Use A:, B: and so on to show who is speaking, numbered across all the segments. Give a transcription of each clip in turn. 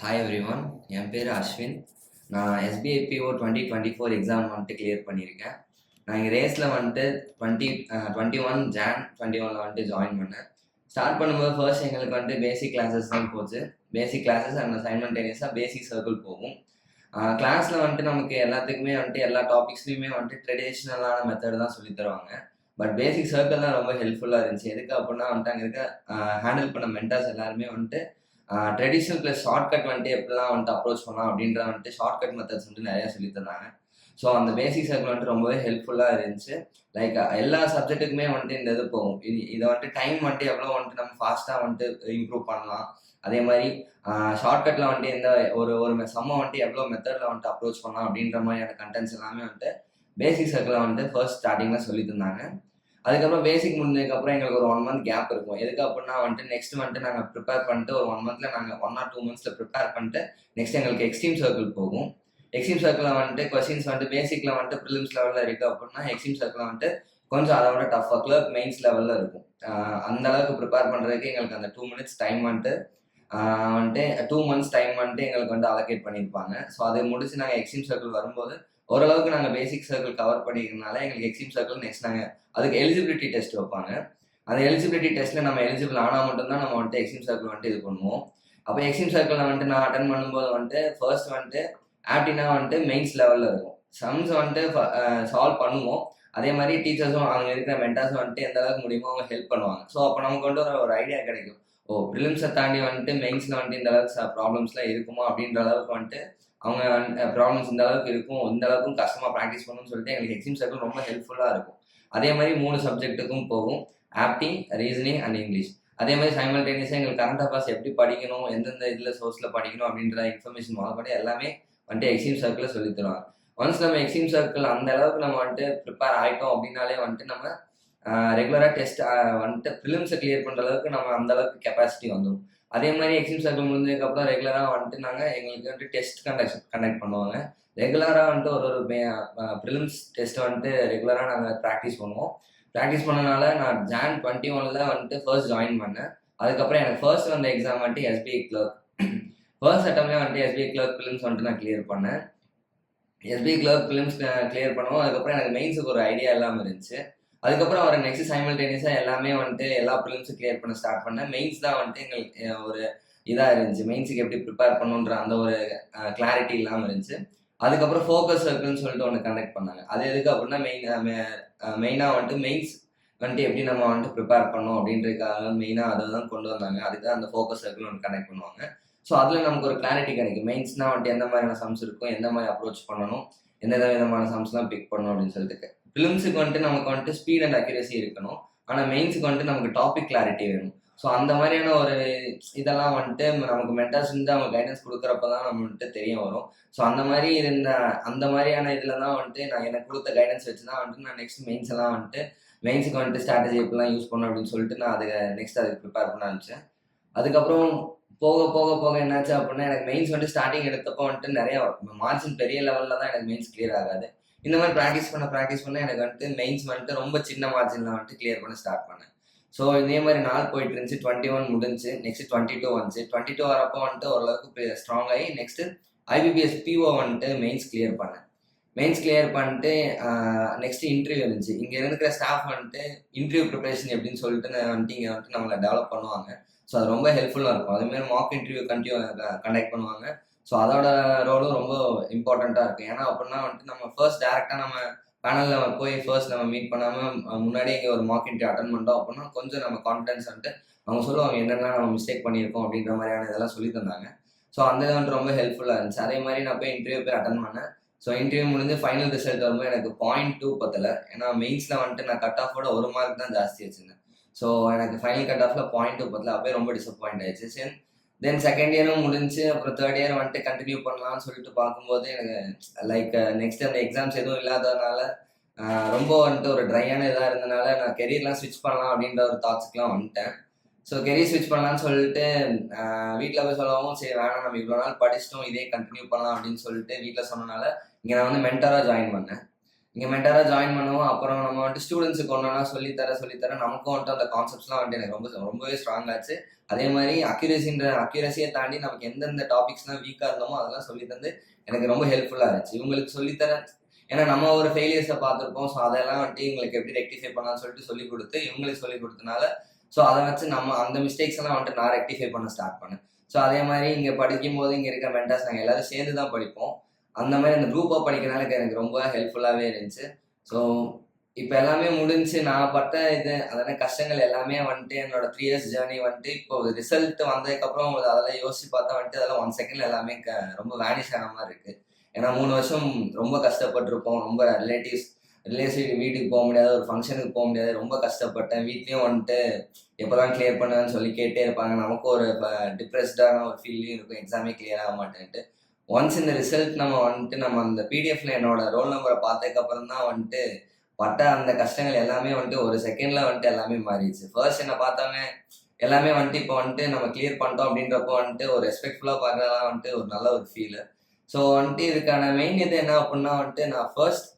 A: Hi everyone என் பேர் அஸ்வின். நான் SBI PO twenty twenty four exam வந்துட்டு கிளியர் பண்ணியிருக்கேன். நான் இங்கே ரேஸில் வந்துட்டு twenty twenty one Jan twenty ஒனில் வந்துட்டு ஜாயின் பண்ணேன். ஸ்டார்ட் பண்ணும்போது ஃபர்ஸ்ட் எங்களுக்கு வந்துட்டு பேசிக் கிளாஸஸ் தான் போச்சு. பேசிக் கிளாஸஸ் அண்ட் சைமல்டேனியஸாக பேசிக் சர்க்கிள் போகும். கிளாஸில் வந்துட்டு நமக்கு எல்லாத்துக்குமே வந்துட்டு எல்லா டாபிக்ஸ்லையுமே வந்துட்டு ட்ரெடிஷ்னலான மெத்தட் தான் சொல்லி தருவாங்க. பட் பேசிக் சர்க்கிள் தான் ரொம்ப ஹெல்ப்ஃபுல்லாக இருந்துச்சு. எதுக்கு அப்படின்னா வந்துட்டு அங்கே இருக்க ஹேண்டில் பண்ண மென்டர்ஸ் எல்லாருமே வந்துட்டு ட்ரெடிஷ்னல் ப்ளஸ் ஷார்ட்கட் வந்துட்டு எப்படிலாம் வந்துட்டு அப்ரோச் பண்ணலாம் அப்படின்ற வந்துட்டு ஷார்ட்கட் மெத்தட்ஸ் வந்துட்டு நிறையா சொல்லி தந்தாங்க. ஸோ அந்த பேசிக் சர்க்கிள் வந்துட்டு ரொம்பவே ஹெல்ப்ஃபுல்லாக இருந்துச்சு. லைக் எல்லா சப்ஜெக்ட்டுக்குமே வந்துட்டு இந்த இது போகும். இது இதை வந்துட்டு டைம் வந்துட்டு எவ்வளோ வந்துட்டு நம்ம ஃபாஸ்ட்டாக வந்துட்டு இம்ப்ரூவ் பண்ணலாம். அதே மாதிரி ஷார்ட்கட்டில் வந்துட்டு எந்த ஒரு ஒரு சம்ம வந்துட்டு எவ்வளோ மெத்தடில் வந்துட்டு அப்ரோச் பண்ணலாம் அப்படின்ற மாதிரியான கண்டென்ட்ஸ் எல்லாமே வந்துட்டு பேசிக் சர்க்கிளில் வந்துட்டு ஃபர்ஸ்ட் ஸ்டார்டிங்கில் சொல்லி தந்தாங்க. அதுக்கப்புறம் பேசிக் முடிஞ்சதுக்கப்புறம் எங்களுக்கு ஒரு ஒன் மந்த் கேப் இருக்கும். எதுக்கு அப்படின்னா வந்துட்டு நெக்ஸ்ட் வந்துட்டு நாங்கள் ப்ரிப்பேர் பண்ணிட்டு ஒரு ஒன் மந்த்தில் நாங்கள் ஒன் ஆர் டூ மந்த்ஸில் ப்ரிப்பேர் பண்ணிட்டு நெக்ஸ்ட் எங்களுக்கு எக்ஸ்ட்ரீம் சர்க்கிள் போகும். எக்ஸ்ட்ரீம் சர்க்கிளில் வந்துட்டு கொஸ்டின்ஸ் வந்துட்டு பேசிக்கில் வந்துட்டு ப்ரிலிம்ஸ் லெவலில் இருக்குது அப்படின்னா எக்ஸ்ட்ரீம் சர்க்கிளில் வந்துட்டு கொஞ்சம் அதை விட டஃப்பாக கிளர்க் மெயின்ஸ் லெவலில் இருக்கும். அந்த அளவுக்கு ப்ரிப்பேர் பண்ணுறதுக்கு எங்களுக்கு அந்த டூ மினிட்ஸ் டைம் வந்துட்டு வந்துட்டு டூ மந்த்ஸ் டைம் வந்துட்டு எங்களுக்கு வந்து அலோகேட் பண்ணியிருப்பாங்க ஸோ அதை முடிச்சு நாங்கள் எக்ஸ்ட்ரீம் சர்க்கிள் வரும்போது ஓரளவுக்கு நாங்கள் பேசிக் சர்க்கிள் கவர் பண்ணிக்கிறதுனால எங்களுக்கு எக்ஸிம் சர்க்கிள் நெக்ஸ்ட் நாங்கள் அதுக்கு எலிஜிபிலிட்டி டெஸ்ட் வைப்பாங்க. அந்த எலிஜிபிலிட்டி டெஸ்ட்டில் நம்ம எலிஜிபிள் ஆனால் மட்டும்தான் நம்ம வந்துட்டு எக்ஸிம் சர்க்கிள் வந்துட்டு இது பண்ணுவோம். அப்போ எக்ஸிம் சர்க்கிளில் வந்துட்டு நான் அட்டன் பண்ணும்போது வந்துட்டு ஃபர்ஸ்ட் வந்துட்டு ஆப்டினா வந்துட்டு மெயின்ஸ் லெவலில் இருக்கும். சம்ஸ் வந்துட்டு சால்வ் பண்ணுவோம். அதே மாதிரி டீச்சர்ஸும் அங்கே இருக்கிற மென்டாஸும் வந்துட்டு எந்த அளவுக்கு முடியுமோ அவங்க ஹெல்ப் பண்ணுவாங்க. ஸோ அப்போ நமக்கு வந்துட்டு ஒரு ஒரு ஐடியா கிடைக்கும். ஓ ப்ரிலிம்ஸை தாண்டி வந்துட்டு மெயின்ஸில் வந்துட்டு இந்த அளவுக்கு ப்ராப்ளம்ஸ்லாம் இருக்குமா அப்படின்ற அளவுக்கு வந்துட்டு அவங்க ப்ராப்ளம்ஸ் இந்த அளவுக்கு இருக்கும் இந்த அளவுக்கும் கஷ்டமாக ப்ராக்டிஸ் பண்ணணும்னு சொல்லிட்டு எங்களுக்கு எக்ஸிம் சர்க்கிள் ரொம்ப ஹெல்ப்ஃபுல்லாக இருக்கும். அதே மாதிரி மூணு சப்ஜெக்ட்டுக்கும் போகும் ஆப்டிங் ரீசனிங் அண்ட் இங்கிலீஷ் அதே மாதிரி சைமல்டேனியஸாக எங்களுக்கு கரண்ட் அஃபேர்ஸ் எப்படி படிக்கணும் எந்தெந்த இதில் சோர்ஸில் படிக்கணும் அப்படின்ற இன்ஃபர்மேஷன் முதல்படி எல்லாமே வந்துட்டு எக்ஸிம் சர்க்கிளில் சொல்லி தருவாங்க. ஒன்ஸ் நம்ம எக்ஸிம் சர்க்கிள் அந்த அளவுக்கு நம்ம வந்துட்டு ப்ரிப்பேர் ஆகிட்டோம் அப்படின்னாலே வந்துட்டு நம்ம ரெகுலராக டெஸ்ட் வந்துட்டு ஃபிலிம்ஸை கிளியர் பண்ணுற அளவுக்கு நம்ம அந்த அளவுக்கு கெப்பாசிட்டி வந்துடும் அதே மாதிரி எக்ஸிம் சர்க்கிள் முடிஞ்சதுக்கப்புறம் ரெகுலராக வந்துட்டு நாங்கள் எங்களுக்கு வந்துட்டு டெஸ்ட் கண்டக்ட் கண்டக்ட் பண்ணுவாங்க. ரெகுலராக வந்துட்டு ஒரு ஒரு ப்ரிலிம்ஸ் டெஸ்ட்டை வந்துட்டு ரெகுலராக நாங்கள் ப்ராக்டிஸ் பண்ணுவோம். ப்ராக்டிஸ் பண்ணனால நான் ஜான் டுவெண்ட்டி ஒனில் வந்துட்டு ஃபர்ஸ்ட் ஜாயின் பண்ணேன். அதுக்கப்புறம் எனக்கு ஃபர்ஸ்ட் வந்த எக்ஸாம் வந்துட்டு எஸ்பிஐ கிளர்க் ஃபர்ஸ்ட் அட்டம்லேயே வந்துட்டு எஸ்பிஐ கிளர்க் ஃபிலிம்ஸ் வந்துட்டு நான் கிளியர் பண்ணேன். எஸ்பிஐ கிளர்க் ஃபிலிம்ஸ் கிளியர் பண்ணுவோம். அதுக்கப்புறம் எனக்கு மெயின்ஸுக்கு ஒரு ஐடியா இல்லாமல் இருந்துச்சு. அதுக்கப்புறம் அவர் நெக்ஸ்ட் சைமல்டேனியஸாக எல்லாமே வந்துட்டு எல்லா ஃபிலிம்ஸும் கிளியர் பண்ண ஸ்டார்ட் பண்ணேன் மெயின்ஸ் தான் வந்துட்டு எங்களுக்கு ஒரு இதாக இருந்துச்சு. மெயின்ஸுக்கு எப்படி ப்ரிப்பேர் பண்ணுன்ற அந்த ஒரு கிளாரிட்டி இல்லாமல் இருந்துச்சு. அதுக்கப்புறம் ஃபோக்கஸ் சர்க்கிள்னு சொல்லிட்டு ஒன்று கனெக்ட் பண்ணாங்க. அது எதுக்கு அப்படின்னா மெயின் மெயினாக வந்துட்டு மெயின்ஸ் வந்துட்டு எப்படி நம்ம வந்துட்டு ப்ரிப்பேர் பண்ணோம் அப்படின்றதுக்காக மெயினாக அதை தான் கொண்டு வந்தாங்க. அதுக்கு அந்த ஃபோக்கஸ் சர்க்கிள் ஒன்று கனெக்ட் பண்ணுவாங்க. ஸோ அதில் நமக்கு ஒரு கிளாரிட்டி கிடைக்கும். மெயின்ஸ்னால் வந்துட்டு எந்த மாதிரியான சம்ஸ் இருக்கும் எந்த மாதிரி அப்ரோச் பண்ணணும் எந்த விதமான சம்ஸ்லாம் பிக் பண்ணணும் அப்படின்னு சொல்லிட்டு. ஃபிலிம்ஸுக்கு வந்துட்டு நமக்கு வந்துட்டு ஸ்பீட் அண்ட் அக்யூரசி இருக்கணும். ஆனால் மெயின்ஸுக்கு வந்துட்டு நமக்கு டாபிக் கிளாரிட்டி வேணும். ஸோ அந்த மாதிரியான ஒரு இதெல்லாம் வந்துட்டு நமக்கு மென்டர்ஸ் இருந்து அவங்க கைடன்ஸ் கொடுக்குறப்ப தான் நம்ம வந்துட்டு தெரிய வரும். ஸோ அந்த மாதிரி இருந்த அந்த மாதிரியான இதில் தான் வந்துட்டு நான் எனக்கு கொடுத்த கைடன்ஸ் வச்சு தான் வந்துட்டு நான் நெக்ஸ்ட் மெயின்ஸ் எல்லாம் வந்துட்டு மெயின்ஸுக்கு வந்துட்டு ஸ்ட்ராட்டஜி எப்படிலாம் யூஸ் பண்ணணும் அப்படின்னு சொல்லிட்டு நான் அதுக்கு நெக்ஸ்ட் அதுக்கு ப்ரிப்பேர் பண்ண ஆரம்பிச்சேன். அதுக்கப்புறம் போக போக போக என்னாச்சு அப்படின்னா எனக்கு மெயின்ஸ் வந்துட்டு ஸ்டார்டிங் எடுத்தப்போ வந்துட்டு நிறைய மார்ஜின் பெரிய லெவலில் தான் எனக்கு மெயின்ஸ் கிளியர் ஆகாது. இந்த மாதிரி ப்ராக்டிஸ் பண்ண ப்ராக்டிஸ் பண்ண எனக்கு வந்துட்டு மெயின்ஸ் வந்துட்டு ரொம்ப சின்ன மார்ஜினில் வந்துட்டு கிளியர் பண்ண ஸ்டார்ட் பண்ணேன். ஸோ இதே மாதிரி நாள் போயிட்டு இருந்துச்சு. டுவெண்ட்டி ஒன் முடிஞ்சு நெக்ஸ்ட் டுவெண்ட்டி டூ வந்துச்சு. டுவெண்ட்டி டூ வரப்போ வந்துட்டு ஓரளவுக்கு ஸ்ட்ராங் ஆகி நெக்ஸ்ட் ஐபிபிஎஸ் பிஓ வந்துட்டு மெயின்ஸ் கிளியர் பண்ணேன். மெயின்ஸ் கிளியர் பண்ணிட்டு நெக்ஸ்ட் இன்டர்வியூ இருந்துச்சு. இங்கே இருக்கிற ஸ்டாஃப் வந்துட்டு இன்டர்வியூ ப்ரிப்பரேஷன் எப்படின்னு சொல்லிட்டு வந்துட்டு இங்கே வந்துட்டு நம்மளை டெவலப் பண்ணுவாங்க. ஸோ அது ரொம்ப ஹெல்ப்ஃபுல்லாக இருக்கும். அதுமாரி மாக் இன்டர்வியூ கண்டினியூ கண்டக்ட் பண்ணுவாங்க. ஸோ அதோட ரோலும் ரொம்ப இம்பார்ட்டண்ட்டாக இருக்குது ஏன்னா அப்படின்னா வந்துட்டு நம்ம ஃபர்ஸ்ட் டேரெக்டாக நம்ம பேனலில் போய் ஃபர்ஸ்ட் நம்ம மீட் பண்ணாமல் முன்னாடியே இங்கே ஒரு மார்க் இன்ட்ரி அட்டன் பண்ணிட்டோம் அப்படின்னா கொஞ்சம் நம்ம கான்ஃபிடன்ஸ் வந்துட்டு அவங்க சொல்லுவாங்க என்னென்ன நம்ம மிஸ்டேக் பண்ணியிருக்கோம்? அப்படின்ற மாதிரியான இதெல்லாம் சொல்லி தந்தாங்க. ஸோ அந்த இது வந்துட்டு ரொம்ப ஹெல்ப்ஃபுல்லாக இருந்துச்சு. அதே மாதிரி நான் போய் இன்டர்வியூ போய் அட்டன் பண்ணேன். ஸோ இன்டர்வியூ முடிஞ்சு ஃபைனல் ரிசல்ட் வரும்போது எனக்கு பாயிண்ட் டூ பத்தலை. ஏன்னா மெயின்ஸில் வந்துட்டு நான் கட் ஆஃபோட ஒரு மார்க் தான் ஜாஸ்தி வச்சுருந்தேன். ஸோ எனக்கு ஃபைனல் கட் ஆஃபில் பாயிண்ட் டூ பத்தல. அப்போயே ரொம்ப டிசப்பாயிண்ட் ஆயிடுச்சு. சரி தென் செகண்ட் இயரும் முடிஞ்சு அப்புறம் தேர்ட் இயர் வந்துட்டு கண்டினியூ பண்ணலாம்னு சொல்லிட்டு பார்க்கும்போது எனக்கு லைக் நெக்ஸ்ட் அந்த எக்ஸாம்ஸ் எதுவும் இல்லாததுனால ரொம்ப வந்துட்டு ஒரு ட்ரையான இதாக இருந்தனால நான் கெரியர்லாம் ஸ்விட்ச் பண்ணலாம் அப்படின்ற ஒரு தாட்ஸுக்குலாம் வந்துட்டேன். ஸோ கெரியர் ஸ்விட்ச் பண்ணலான்னு சொல்லிட்டு வீட்டில் போய் சொல்லவும் சரி வேணாம் நம்ம இவ்வளோ நாள் படிச்சிட்டோம் இதே கண்டினியூ பண்ணலாம் அப்படின்னு சொல்லிட்டு வீட்டில் சொன்னனால இங்கே நான் வந்து மென்டராக ஜாயின் பண்ணேன். இங்கே மென்டராக ஜாயின் பண்ணுவோம். அப்புறம் நம்ம வந்துட்டு ஸ்டூடெண்ட்ஸுக்கு ஒன்றா சொல்லித்தர சொல்லித்தர நமக்கும் வந்துட்டு அந்த கான்செப்ட்ஸ்லாம் வந்துட்டு எனக்கு ரொம்ப ரொம்பவே ஸ்ட்ராங் ஆச்சு. அதே மாதிரி அக்யூரசின்ற அக்யூரசியை தாண்டி நமக்கு எந்தெந்த டாபிக்ஸ்லாம் வீக்காக இருந்தோமோ அதெல்லாம் சொல்லி தந்து எனக்கு ரொம்ப ஹெல்ப்ஃபுல்லாக இருந்துச்சு. இவங்களுக்கு சொல்லித்தர ஏன்னா நம்ம ஒரு ஃபெயிலியர்ஸை பார்த்துருப்போம். ஸோ அதெல்லாம் வந்துட்டு எங்களுக்கு எப்படி ரெக்டிஃபை பண்ணலாம்னு சொல்லிட்டு சொல்லி கொடுத்து இவங்களுக்கு சொல்லி கொடுத்தனால ஸோ அதை வச்சு நம்ம அந்த மிஸ்டேக்ஸ் எல்லாம் வந்துட்டு நான் ரெக்டிஃபை பண்ண ஸ்டார்ட் பண்ணேன். ஸோ அதே மாதிரி இங்கே படிக்கும் போது இங்கே இருக்க மென்டர்ஸ் நாங்கள் எல்லாரும் சேர்ந்து தான் படிப்போம். அந்த மாதிரி அந்த குரூப்பாக படிக்கிறனால எனக்கு ரொம்ப ஹெல்ப்ஃபுல்லாகவே இருந்துச்சு. ஸோ இப்போ எல்லாமே முடிஞ்சு நான் பட்ட இது அதான கஷ்டங்கள் எல்லாமே வந்துட்டு என்னோட த்ரீ இயர்ஸ் ஜேர்னி வந்துட்டு இப்போ ரிசல்ட் வந்ததுக்கப்புறம் அதெல்லாம் யோசிச்சு பார்த்தா வந்துட்டு அதெல்லாம் ஒன் செகண்ட் எல்லாமே க ரொம்ப வேனிஷ் ஆன மாதிரி இருக்குது ஏன்னா மூணு வருஷம் ரொம்ப கஷ்டப்பட்டிருப்போம். ரொம்ப ரிலேட்டிவ்ஸ் ரிலேஷன் வீட்டுக்கு போக முடியாது ஒரு ஃபங்க்ஷனுக்கு போக முடியாது. ரொம்ப கஷ்டப்பட்டேன். வீட்லேயும் வந்துட்டு எப்போதான் கிளியர் பண்ணுவேன்னு சொல்லி கேட்டே இருப்பாங்க. நமக்கும் ஒரு டிப்ரெஸ்டான ஒரு ஃபீலிங் இருக்கும். எக்ஸாமே கிளியர் ஆக மாட்டேன்ட்டு ஒன்ஸ் இந்த ரிசல்ட் நம்ம வந்துட்டு நம்ம அந்த பிடிஎஃப்ல என்னோட ரோல் நம்பரை பார்த்ததுக்கப்புறம் தான் வந்துட்டு பட்ட அந்த கஷ்டங்கள் எல்லாமே வந்துட்டு ஒரு செகண்ட்ல வந்துட்டு எல்லாமே மாறிடுச்சு. ஃபர்ஸ்ட் என்ன பார்த்தாங்க எல்லாமே வந்துட்டு இப்போ வந்துட்டு நம்ம கிளியர் பண்ணிட்டோம் அப்படின்றப்போ வந்துட்டு ஒரு ரெஸ்பெக்ட்ஃபுல்லாக பார்க்கறதெல்லாம் வந்துட்டு ஒரு நல்ல ஒரு ஃபீலு ஸோ வந்துட்டு இதுக்கான மெயின் இது என்ன அப்படின்னா வந்துட்டு நான் ஃபர்ஸ்ட்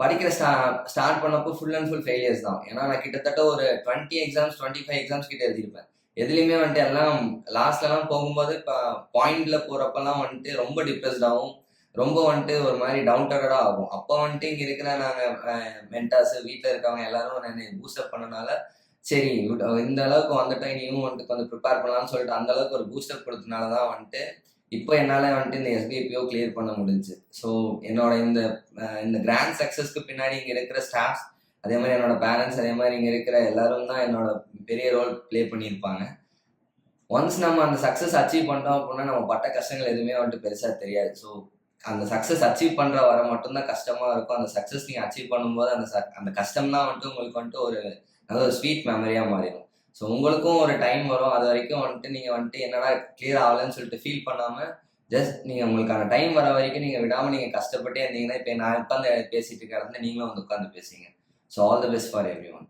A: படிக்கிற ஸ்டா ஸ்டார்ட் பண்ணப்போ ஃபுல் அண்ட் ஃபுல் ஃபெயிலியர்ஸ் தான். ஏன்னா நான் கிட்டத்தட்ட ஒரு twenty exams twenty five exams கிட்ட எழுதியிருப்பேன். எதுலையுமே வந்துட்டு எல்லாம் லாஸ்ட்லலாம் போகும்போது இப்போ பாயிண்ட்ல போறப்பெல்லாம் வந்துட்டு ரொம்ப டிப்ரெஸ்டாகவும் ரொம்ப வந்துட்டு ஒரு மாதிரி டவுன் டவுன்டடாக ஆகும். அப்போ வந்துட்டு இங்கே இருக்கிற நாங்கள் மென்டாஸ் வீட்டில் இருக்கவங்க எல்லாரும் என்னை பூஸ்டப் பண்ணனால சரி இந்த அளவுக்கு வந்துட்டோம் இனியும் வந்துட்டு கொஞ்சம் ப்ரிப்பேர் பண்ணலாம்னு சொல்லிட்டு அந்த அளவுக்கு ஒரு பூஸ்டப் கொடுத்தனால தான் வந்துட்டு இப்போ என்னால் வந்துட்டு இந்த எஸ்பிஐபிஓ கிளியர் பண்ண முடிஞ்சு ஸோ என்னோட இந்த இந்த கிராண்ட் சக்ஸஸ்க்கு பின்னாடி இங்கே இருக்கிற ஸ்டாஃப்ஸ் அதே மாதிரி என்னோட பேரண்ட்ஸ் அதே மாதிரி இங்கே இருக்கிற எல்லாரும் தான் என்னோட பெரிய ரோல் ப்ளே பண்ணியிருப்பாங்க. ஒன்ஸ் நம்ம அந்த சக்ஸஸ் அச்சீவ் பண்ணிட்டோம் அப்படின்னா நம்ம பட்ட கஷ்டங்கள் எதுவுமே வந்துட்டு பெருசாக தெரியாது. ஸோ அந்த சக்ஸஸ் அச்சீவ் பண்ணுற வர மட்டும்தான் கஷ்டமாக இருக்கும். அந்த சக்ஸஸ் நீங்கள் அச்சீவ் பண்ணும்போது அந்த அந்த கஷ்டம் தான் வந்துட்டு உங்களுக்கு வந்துட்டு ஒரு நல்ல ஒரு ஸ்வீட் மெமரியாக மாறிடும். ஸோ உங்களுக்கும் ஒரு டைம் வரும். அது வரைக்கும் வந்துட்டு நீங்கள் வந்துட்டு என்னடா கிளியர் ஆகலன்னு சொல்லிட்டு ஃபீல் பண்ணாமல் ஜஸ்ட் நீங்கள் உங்களுக்கான டைம் வர வரைக்கும் நீங்கள் விடாமல் நீங்கள் கஷ்டப்பட்டே இருந்தீங்கன்னா இப்போ நான் உட்காந்து பேசிட்டு இருக்கிறதா நீங்களும் வந்து உட்காந்து பேசுங்க so all the best for everyone